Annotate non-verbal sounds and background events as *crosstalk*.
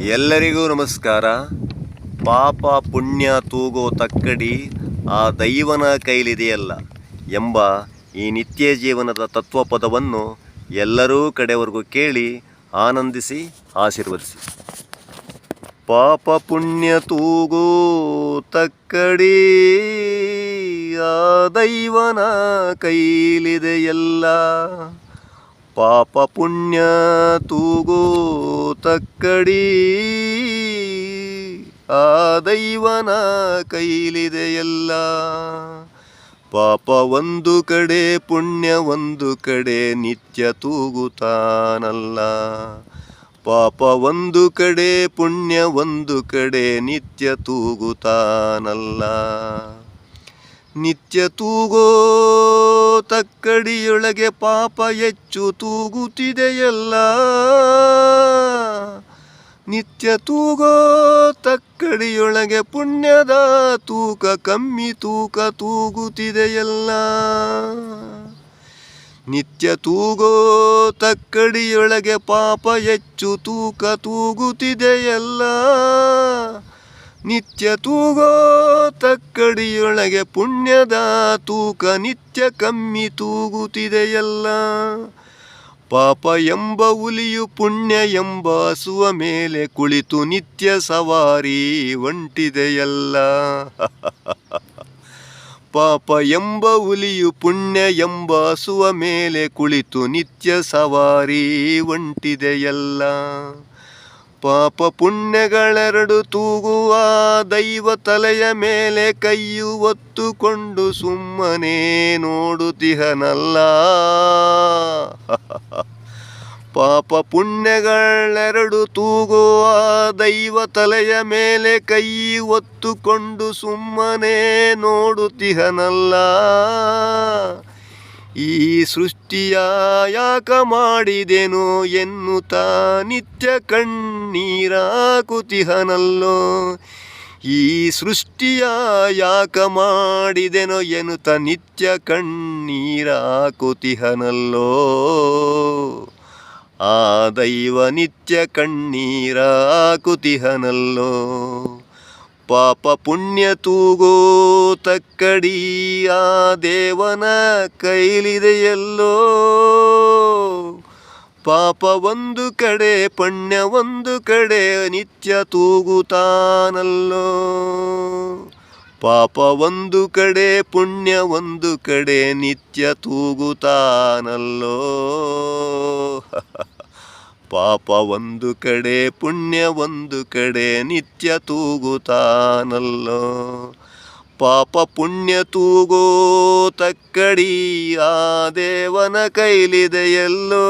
ಎಲ್ಲರಿಗೂ ನಮಸ್ಕಾರ. ಪಾಪ ಪುಣ್ಯ ತೂಗೋ ತಕ್ಕಡಿ ಆ ದೈವನ ಕೈಲಿದೆಯಲ್ಲ ಎಂಬ ಈ ನಿತ್ಯ ಜೀವನದ ತತ್ವಪದವನ್ನು ಎಲ್ಲರೂ ಕಡೆವರೆಗೂ ಕೇಳಿ ಆನಂದಿಸಿ, ಆಶೀರ್ವದಿಸಿ. ಪಾಪ ಪುಣ್ಯ ತೂಗೋ ತಕ್ಕಡಿ ಆ ದೈವನ ಕೈಲಿದೆಯಲ್ಲ. ಪಾಪ ಪುಣ್ಯ ತೂಗೋ ತಕ್ಕಡಿ. ಆ ದೈವನ ಕೈಲಿದೆಯಲ್ಲ ಪಾಪ ಒಂದು ಕಡೆ ಪುಣ್ಯ, ಒಂದು ಕಡೆ ನಿತ್ಯ ತೂಗುತ್ತಾನಲ್ಲ. ಪಾಪ ಒಂದು ಕಡೆ ಪುಣ್ಯ, ಒಂದು ಕಡೆ ನಿತ್ಯ ತೂಗುತ್ತಾನಲ್ಲ. ನಿತ್ಯ ತೂಗೋ ತಕ್ಕಡಿಯೊಳಗೆ ಪಾಪ ಹೆಚ್ಚು ತೂಗುತ್ತಿದೆಯಲ್ಲ. ನಿತ್ಯ ತೂಗೋ ತಕ್ಕಡಿಯೊಳಗೆ ಪುಣ್ಯದ ತೂಕ ಕಮ್ಮಿ ತೂಕ ತೂಗುತ್ತಿದೆಯಲ್ಲ. ನಿತ್ಯ ತೂಗೋ ತಕ್ಕಡಿಯೊಳಗೆ ಪಾಪ ಹೆಚ್ಚು ತೂಕ ತೂಗುತ್ತಿದೆಯಲ್ಲ. ನಿತ್ಯ ತೂಗೋ ತಕ್ಕಡಿಯೊಳಗೆ ಪುಣ್ಯದ ತೂಕ ನಿತ್ಯ ಕಮ್ಮಿ ತೂಗುತ್ತಿದೆಯಲ್ಲ. ಪಾಪ ಎಂಬ ಹುಲಿಯು ಪುಣ್ಯ ಎಂಬ ಹಸುವ ಮೇಲೆ ಕುಳಿತು ನಿತ್ಯ ಸವಾರಿ ಒಂಟಿದೆಯಲ್ಲ. ಪಾಪ ಎಂಬ ಹುಲಿಯು ಪುಣ್ಯ ಎಂಬ ಹಸುವ ಮೇಲೆ ಕುಳಿತು ನಿತ್ಯ ಸವಾರಿ ಒಂಟಿದೆಯಲ್ಲ. ಪಾಪ ಪುಣ್ಯಗಳೆರಡು ತೂಗುವ ದೈವ ತಲೆಯ ಮೇಲೆ ಕೈಯು ಒತ್ತುಕೊಂಡು ಸುಮ್ಮನೆ ನೋಡುತ್ತಿಹನಲ್ಲ. *laughs* ಪಾಪ ಪುಣ್ಯಗಳೆರಡು ತೂಗುವ ದೈವ ತಲೆಯ ಮೇಲೆ ಕೈ ಒತ್ತುಕೊಂಡು ಸುಮ್ಮನೆ ನೋಡುತ್ತಿಹನಲ್ಲ. ಈ ಸೃಷ್ಟಿಯ ಯಾಕ ಮಾಡಿದೆನು ಎನ್ನುತ್ತಾ ನಿತ್ಯ ಕಣ್ಣೀರಾಕುತಿಹನಲ್ಲೋ ಈ ಸೃಷ್ಟಿಯ ಯಾಕ ಮಾಡಿದೆನೋ ಎನ್ನುತ್ತ ನಿತ್ಯ ಕಣ್ಣೀರಾಕುತಿಹನಲ್ಲೋ ಆ ದೈವ ನಿತ್ಯ ಕಣ್ಣೀರಾಕುತಿಹನಲ್ಲೋ ಪಾಪ ಪುಣ್ಯ ತೂಗೋ ತಕ್ಕಡಿ ಆ ದೇವನ ಕೈಲಿದೆಯಲ್ಲೋ ಪಾಪ ಒಂದು ಕಡೆ, ಪುಣ್ಯ ಒಂದು ಕಡೆ, ನಿತ್ಯ ತೂಗುತ್ತಾನಲ್ಲೋ ಪಾಪ ಒಂದು ಕಡೆ, ಪುಣ್ಯ ಒಂದು ಕಡೆ, ನಿತ್ಯ ತೂಗುತ್ತಾನಲ್ಲೋ ಪಾಪ ಒಂದು ಕಡೆ ಪುಣ್ಯ ಒಂದು ಕಡೆ ನಿತ್ಯ ತೂಗುತ್ತಾನಲ್ಲೋ. ಪಾಪ ಪುಣ್ಯ ತೂಗೋ ತಕ್ಕಡಿ ಆ ದೇವನ ಕೈಲಿದೆಯಲ್ಲೋ.